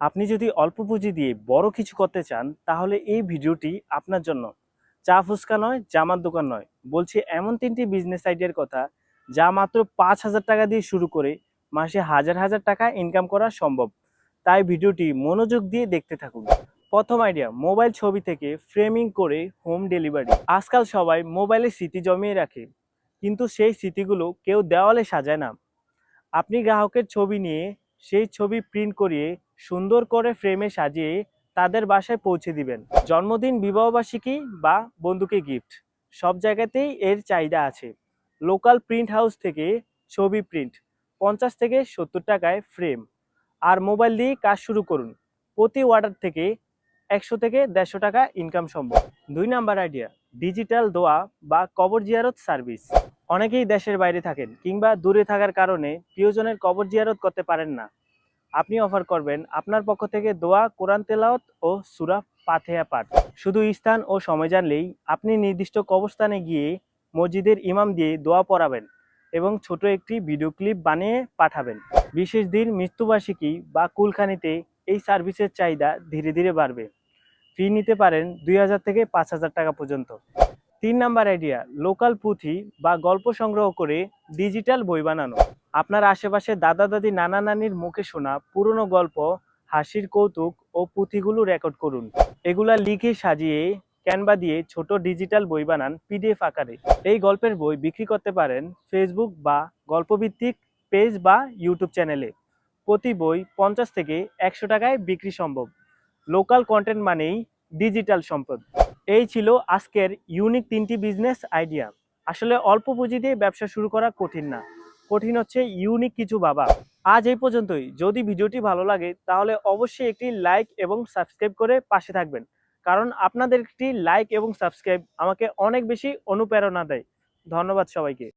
আপনি যদি অল্প পুঁজি দিয়ে বড় কিছু করতে চান, তাহলে এই ভিডিওটি আপনার জন্য। চা ফুচকা নয়, জামার দোকান নয়। বলছি এমন তিনটি বিজনেস আইডিয়ার কথা, যা মাত্র পাঁচ হাজার টাকা দিয়ে শুরু করে মাসে হাজার হাজার টাকা ইনকাম করা সম্ভব। তাই ভিডিওটি মনোযোগ দিয়ে দেখতে থাকুন। প্রথম আইডিয়া মোবাইল ছবি থেকে ফ্রেমিং করে হোম ডেলিভারি আজকাল সবাই মোবাইলে স্মৃতি জমিয়ে রাখে, কিন্তু সেই স্মৃতিগুলো কেউ দেওয়ালে সাজায় না। আপনি গ্রাহকের ছবি নিয়ে সেই ছবি প্রিন্ট করিয়ে সুন্দর করে ফ্রেমে সাজিয়ে তাদের বাসায় পৌঁছে দিবেন। জন্মদিন, বিবাহবার্ষিকী বা বন্ধুকে গিফট সব জায়গাতেই এর চাহিদা আছে। লোকাল প্রিন্ট হাউস থেকে ছবি প্রিন্ট পঞ্চাশ থেকে সত্তর টাকায় ফ্রেম আর মোবাইল দিয়ে কাজ শুরু করুন। প্রতি অর্ডার থেকে একশো থেকে দেড়শো টাকা ইনকাম সম্ভব। দুই নাম্বার আইডিয়া ডিজিটাল দোয়া বা কবর জিয়ারত সার্ভিস অনেকেই দেশের বাইরে থাকেন কিংবা দূরে থাকার কারণে প্রিয়জনের কবর জিয়ারত করতে পারেন না। আপনি অফার করবেন আপনার পক্ষ থেকে দোয়া, কোরআন তেলাওত ও সুরা পাথেয়া পাঠ। শুধু স্থান ও সময় জানলেই আপনি নির্দিষ্ট কবরস্থানে গিয়ে মসজিদের ইমাম দিয়ে দোয়া পড়াবেন এবং ছোট একটি ভিডিও ক্লিপ বানিয়ে পাঠাবেন। বিশেষ দিন মৃত্যুবার্ষিকী বা কুলখানিতে এই সার্ভিসের চাহিদা ধীরে ধীরে বাড়বে। ফি নিতে পারেন দুই হাজার থেকে পাঁচ হাজার টাকা পর্যন্ত। তিন নাম্বার আইডিয়া লোকাল পুঁথি বা গল্প সংগ্রহ করে ডিজিটাল বই বানানো। আপনার আশেপাশে দাদা দাদি, নানা নানির মুখে শোনা পুরনো গল্প, হাসির কৌতুক ও পুঁথিগুলো রেকর্ড করুন। এগুলা লিখে সাজিয়ে ক্যানভা দিয়ে ছোট ডিজিটাল বই বানান পিডিএফ আকারে। এই গল্পের বই বিক্রি করতে পারেন ফেসবুক বা গল্পভিত্তিক পেজ বা ইউটিউব চ্যানেলে প্রতি বই পঞ্চাশ থেকে একশো টাকায় বিক্রি সম্ভব। লোকাল কন্টেন্ট মানেই ডিজিটাল সম্পদ। এই ছিল আজকের ইউনিক তিনটি বিজনেস আইডিয়া আসলে অল্প পুঁজি দিয়ে ব্যবসা শুরু করা কঠিন না। কঠিন হচ্ছে ইউনিক কিছু বাবা। আজ এই পর্যন্তই। যদি ভিডিওটি ভালো লাগে, তাহলে অবশ্যই একটি লাইক এবং সাবস্ক্রাইব করে পাশে থাকবেন। কারণ আপনাদের একটি লাইক এবং সাবস্ক্রাইব আমাকে অনেক বেশি অনুপ্রেরণা দেয়। ধন্যবাদ সবাইকে।